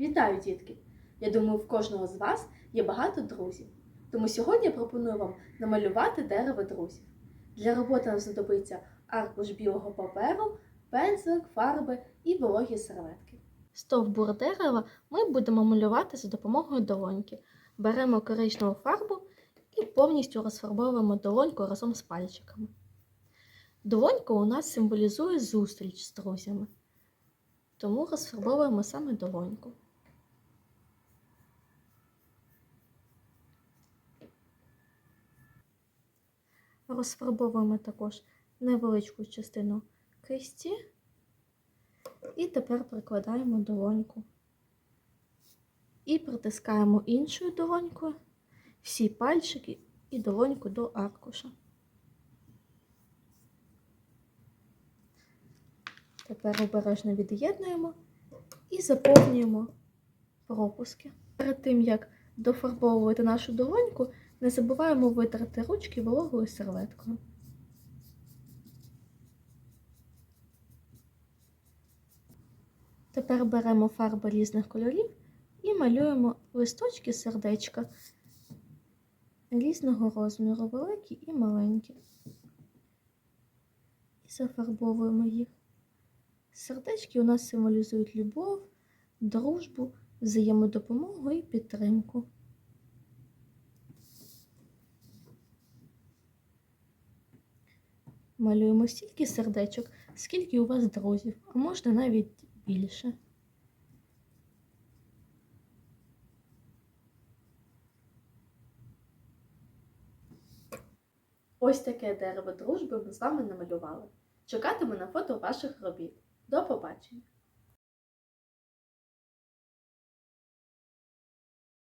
Вітаю, дітки! Я думаю, в кожного з вас є багато друзів. Тому сьогодні я пропоную вам намалювати дерево друзів. Для роботи нам знадобиться аркуш білого паперу, пензлик, фарби і вологі серветки. Стовбур дерева ми будемо малювати за допомогою долоньки. Беремо коричневу фарбу і повністю розфарбовуємо долоньку разом з пальчиками. Долонька у нас символізує зустріч з друзями, тому розфарбовуємо саме долоньку. Розфарбовуємо також невеличку частину кисті і тепер прикладаємо долоньку. І притискаємо іншою долонькою всі пальчики і долоньку до аркуша. Тепер обережно від'єднуємо і заповнюємо пропуски. Перед тим, як дофарбовувати нашу долоньку, не забуваємо витерти ручки вологою серветкою. Тепер беремо фарби різних кольорів і малюємо листочки сердечка різного розміру, великі і маленькі. І зафарбовуємо їх. Сердечки у нас символізують любов, дружбу, взаємодопомогу і підтримку. Малюємо стільки сердечок, скільки у вас друзів, а можна навіть більше. Ось таке дерево дружби ми з вами намалювали. Чекатиму на фото ваших робіт. До побачення!